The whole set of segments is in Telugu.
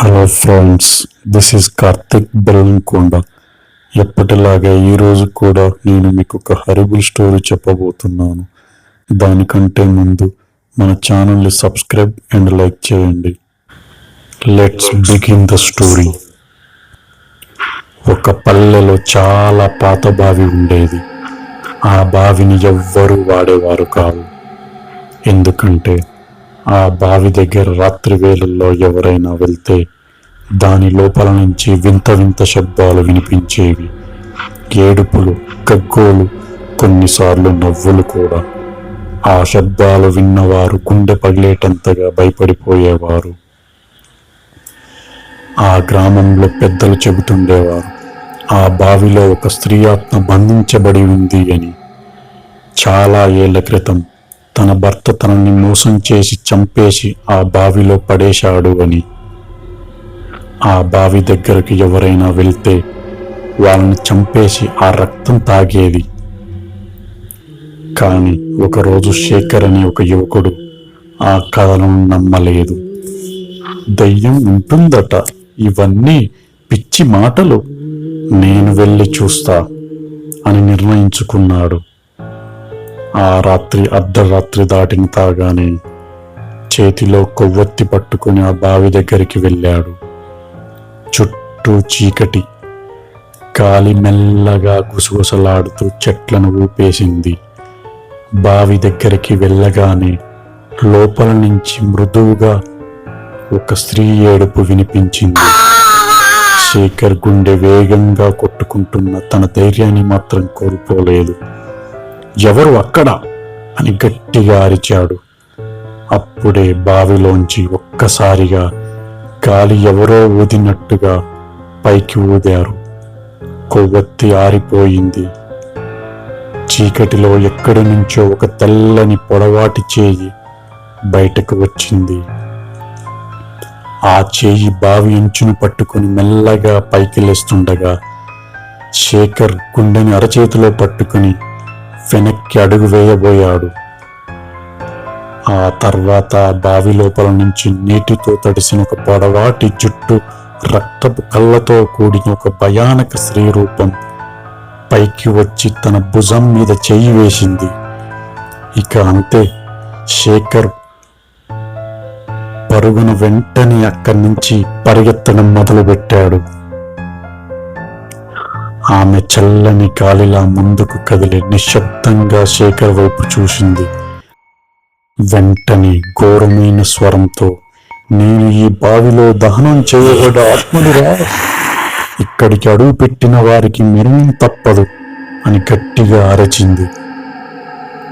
Hello friends this is Karthik Bellamkonda ఎప్పటిలాగే ఈరోజు కూడా నేను మీకు ఒక హరిబుల్ స్టోరీ చెప్పబోతున్నాను. దానికంటే ముందు మన ఛానల్ని సబ్స్క్రైబ్ అండ్ లైక్ చేయండి. లెట్స్ బిగిన్ ద స్టోరీ ఒక పల్లెలో చాలా పాత బావి ఉండేది. ఆ బావిని ఎవ్వరూ వాడేవారు కాదు ఎందుకంటే ఆ బావి దగ్గర రాత్రి వేళల్లో ఎవరైనా వెళ్తే దాని లోపల నుంచి వింత వింత శబ్దాలు వినిపించేవి. ఏడుపులు గగ్గోలు కొన్నిసార్లు నవ్వులు కూడా. ఆ శబ్దాలు విన్నవారు గుండె పగిలేటంతగా భయపడిపోయేవారు. ఆ గ్రామంలో పెద్దలు చెబుతుండేవారు ఆ బావిలో ఒక స్త్రీ ఆత్మ బంధించబడి ఉంది అని. చాలా ఏళ్ళ క్రితం తన భర్త తనని మోసం చేసి చంపేసి ఆ బావిలో పడేశాడు అని. ఆ బావి దగ్గరకు ఎవరైనా వెళ్తే వాళ్ళని చంపేసి ఆ రక్తం తాగేది. కానీ ఒకరోజు శేఖర్ అనే ఒక యువకుడు ఆ కథలను నమ్మలేదు. దయ్యం ఉంటుందట ఇవన్నీ పిచ్చి మాటలు నేను వెళ్ళి చూస్తా అని నిర్ణయించుకున్నాడు. ఆ రాత్రి అర్ధరాత్రి దాటిన తాగానే చేతిలో కొవ్వొత్తి పట్టుకుని ఆ బావి దగ్గరికి వెళ్ళాడు. చుట్టూ చీకటి గాలి మెల్లగా గుసగుసలాడుతూ చెట్లను ఊపేసింది. బావి దగ్గరికి వెళ్ళగానే లోపల నుంచి మృదువుగా ఒక స్త్రీ ఏడుపు వినిపించింది. శేఖర్ గుండె వేగంగా కొట్టుకుంటున్న తన ధైర్యాన్ని మాత్రం కోల్పోలేదు. ఎవరు అక్కడ? అని గట్టిగా అరిచాడు. అప్పుడే బావిలోంచి ఒక్కసారిగా గాలి ఎవరో ఊదినట్టుగా పైకి ఊదారు. కొవ్వొత్తి ఆరిపోయింది. చీకటిలో ఎక్కడి నుంచో ఒక తెల్లని పొడవాటి చేయి బయటకు వచ్చింది. ఆ చేయి బావి అంచును పట్టుకుని మెల్లగా పైకి లేస్తుండగా శేఖర్ గుండెని అరచేతిలో పట్టుకుని వెనక్కి అడుగు వేయబోయాడు. ఆ తర్వాత బావి లోపల నుంచి నీటితో తడిసిన ఒక పొడవాటి జుట్టు రక్తపు కళ్ళతో కూడిన ఒక భయానక స్త్రీ రూపం పైకి వచ్చి తన భుజం మీద చెయ్యి వేసింది. ఇక అంతే. శేఖర్ పరుగున వెంటనే అక్కడి నుంచి పరిగెత్తడం మొదలుపెట్టాడు. ఆమె చల్లని గాలిలా ముందుకు కదిలి నిశ్శబ్దంగా శేఖర్ వైపు చూసింది. వెంటనే ఘోరమైన స్వరంతో నేను ఈ బావిలో దహనం చేయబడ ఆత్మలురా ఇక్కడికి అడుగు పెట్టిన వారికి మరణం తప్పదు అని గట్టిగా అరచింది.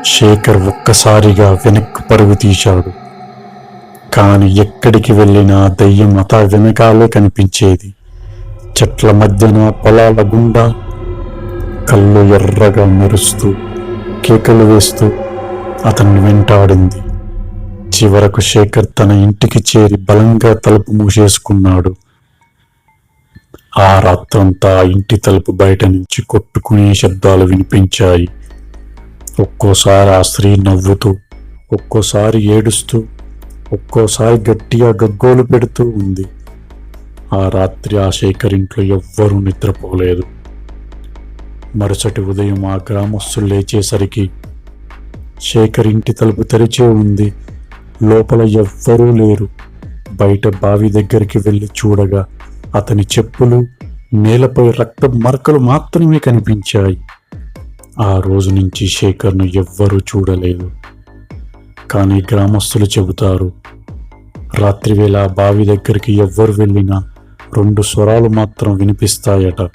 శేఖర్ ఒక్కసారిగా వెనక్కు పరుగు తీశాడు. కాని ఎక్కడికి వెళ్ళినా దయ్యం అత వెనకాలే కనిపించేది. చెట్ల మధ్యన పొలాల గుండా కళ్ళు ఎర్రగా మెరుస్తూ కేకలు వేస్తూ అతన్ని వెంటాడింది. చివరకు శేఖర్ తన ఇంటికి చేరి బలంగా తలుపు మూసేసుకున్నాడు. ఆ రాత్రంతా ఇంటి తలుపు బయట నుంచి కొట్టుకునే శబ్దాలు వినిపించాయి. ఒక్కోసారి ఆ స్త్రీ నవ్వుతూ ఒక్కోసారి ఏడుస్తూ ఒక్కోసారి గట్టిగా గగ్గోలు పెడుతూ ఉంది. ఆ రాత్రి ఆ శేఖర్ ఇంట్లో ఎవ్వరూ నిద్రపోలేదు. మరుసటి ఉదయం ఆ గ్రామస్తులు లేచేసరికి శేఖర్ ఇంటి తలుపు తెరిచే ఉంది. లోపల ఎవ్వరూ లేరు. బయట బావి దగ్గరికి వెళ్ళి చూడగా అతని చెప్పులు నేలపై రక్త మరకలు మాత్రమే కనిపించాయి. ఆ రోజు నుంచి శేఖర్ను ఎవ్వరూ చూడలేదు. కానీ గ్రామస్తులు చెబుతారు రాత్రివేళ ఆ బావి దగ్గరికి ఎవ్వరు వెళ్ళినా రెండు స్వరాలు మాత్రం వినిపిస్తాయట.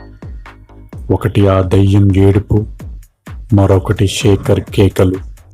ఒకటి ఆ దయ్యం ఏడుపు మరొకటి శేఖర్ కేకలు.